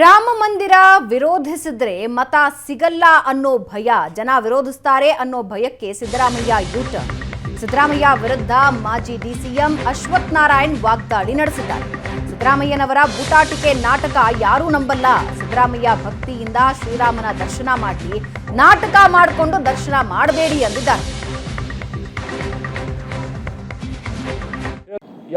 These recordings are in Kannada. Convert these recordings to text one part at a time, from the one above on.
ರಾಮ ಮಂದಿರ ವಿರೋಧಿಸಿದ್ರೆ ಮತ ಸಿಗಲ್ಲ ಅನ್ನೋ ಭಯ, ಜನ ವಿರೋಧಿಸ್ತಾರೆ ಅನ್ನೋ ಭಯಕ್ಕೆ ಸಿದ್ದರಾಮಯ್ಯ ಯೂಟರ್ನ್. ಸಿದ್ದರಾಮಯ್ಯ ವಿರುದ್ಧ ಮಾಜಿ ಡಿಸಿಎಂ ಅಶ್ವಥ್ ನಾರಾಯಣ್ ವಾಗ್ದಾಳಿ ನಡೆಸಿದ್ದಾರೆ. ಸಿದ್ದರಾಮಯ್ಯನವರ ಬೂಟಾಟಿಕೆ ನಾಟಕ ಯಾರೂ ನಂಬಲ್ಲ. ಸಿದ್ದರಾಮಯ್ಯ ಭಕ್ತಿಯಿಂದ ಶ್ರೀರಾಮನ ದರ್ಶನ ಮಾಡಿ, ನಾಟಕ ಮಾಡಿಕೊಂಡು ದರ್ಶನ ಮಾಡಬೇಡಿ ಎಂದಿದ್ದಾರೆ.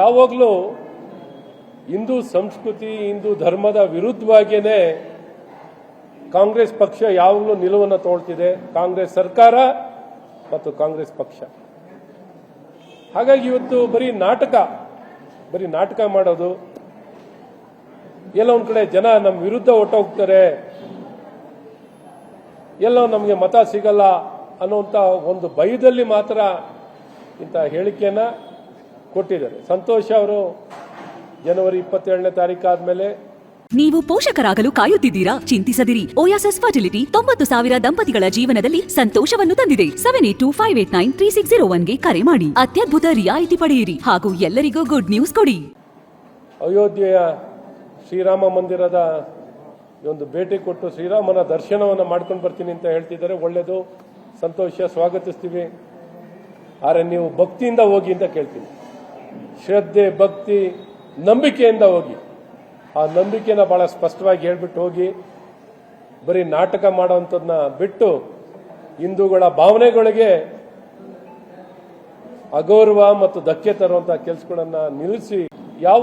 ಯಾವಾಗಲೂ ಹಿಂದೂ ಸಂಸ್ಕೃತಿ, ಹಿಂದೂ ಧರ್ಮದ ವಿರುದ್ಧವಾಗಿಯೇ ಕಾಂಗ್ರೆಸ್ ಪಕ್ಷ ಯಾವಾಗಲೂ ನಿಲುವನ್ನು ತೋಳ್ತಿದೆ. ಕಾಂಗ್ರೆಸ್ ಸರ್ಕಾರ ಮತ್ತು ಕಾಂಗ್ರೆಸ್ ಪಕ್ಷ. ಹಾಗಾಗಿ ಇವತ್ತು ಬರೀ ನಾಟಕ ಬರೀ ನಾಟಕ ಮಾಡೋದು. ಎಲ್ಲ ಒಂದು ಕಡೆ ಜನ ನಮ್ಮ ವಿರುದ್ಧ ಹೊಟ್ಟೋಗ್ತಾರೆ ಎಲ್ಲೋ ನಮಗೆ ಮತ ಸಿಗಲ್ಲ ಅನ್ನುವಂಥ ಒಂದು ಭಯದಲ್ಲಿ ಮಾತ್ರ ಇಂಥ ಹೇಳಿಕೆಯನ್ನ ಕೊಟ್ಟಿದ್ದಾರೆ. ಸಂತೋಷ್ ಅವರು ಜನವರಿ ಇಪ್ಪತ್ತೇಳನೇ ತಾರೀಕು ಆದಮೇಲೆ ನೀವು ಪೋಷಕರಾಗಲು ಕಾಯುತ್ತಿದ್ದೀರಾ? ಚಿಂತಿಸದಿರಿ. ಓಯಾಸಸ್ ಫರ್ಟಿಲಿಟಿ ತೊಂಬತ್ತು ಸಾವಿರ ದಂಪತಿಗಳ ಜೀವನದಲ್ಲಿ ಸಂತೋಷವನ್ನು ತಂದಿದೆ. Seven eight two five eight nine three six zero ಒನ್ಗೆ ಕರೆ ಮಾಡಿ. ಅತ್ಯದ್ಭುತ ರಿಯಾಯಿತಿ ಪಡೆಯಿರಿ ಹಾಗೂ ಎಲ್ಲರಿಗೂ ಗುಡ್ ನ್ಯೂಸ್ ಕೊಡಿ. ಅಯೋಧ್ಯೆಯ ಶ್ರೀರಾಮ ಮಂದಿರದ ಒಂದು ಭೇಟಿ ಕೊಟ್ಟು ಶ್ರೀರಾಮನ ದರ್ಶನವನ್ನು ಮಾಡ್ಕೊಂಡು ಬರ್ತೀನಿ ಅಂತ ಹೇಳ್ತಿದ್ದಾರೆ. ಒಳ್ಳೆಯದು ಸಂತೋಷ ಸ್ವಾಗತಿಸ್ತೀವಿ. ಆದರೆ ನೀವು ಭಕ್ತಿಯಿಂದ ಹೋಗಿ ಅಂತ ಕೇಳ್ತೀನಿ. ಶ್ರದ್ಧೆ ಭಕ್ತಿ ನಂಬಿಕೆಯಿಂದ ಹೋಗಿ. ಆ ನಂಬಿಕೆನ ಬಹಳ ಸ್ಪಷ್ಟವಾಗಿ ಹೇಳ್ಬಿಟ್ಟು ಹೋಗಿ, ಬರೀ ನಾಟಕ ಮಾಡೋವಂಥದ್ದನ್ನ ಬಿಟ್ಟು ಹಿಂದೂಗಳ ಭಾವನೆಗಳಿಗೆ ಅಗೌರವ ಮತ್ತು ಧಕ್ಕೆ ತರುವಂತಹ ಕೆಲಸಗಳನ್ನ ನಿಲ್ಲಿಸಿ, ಯಾವ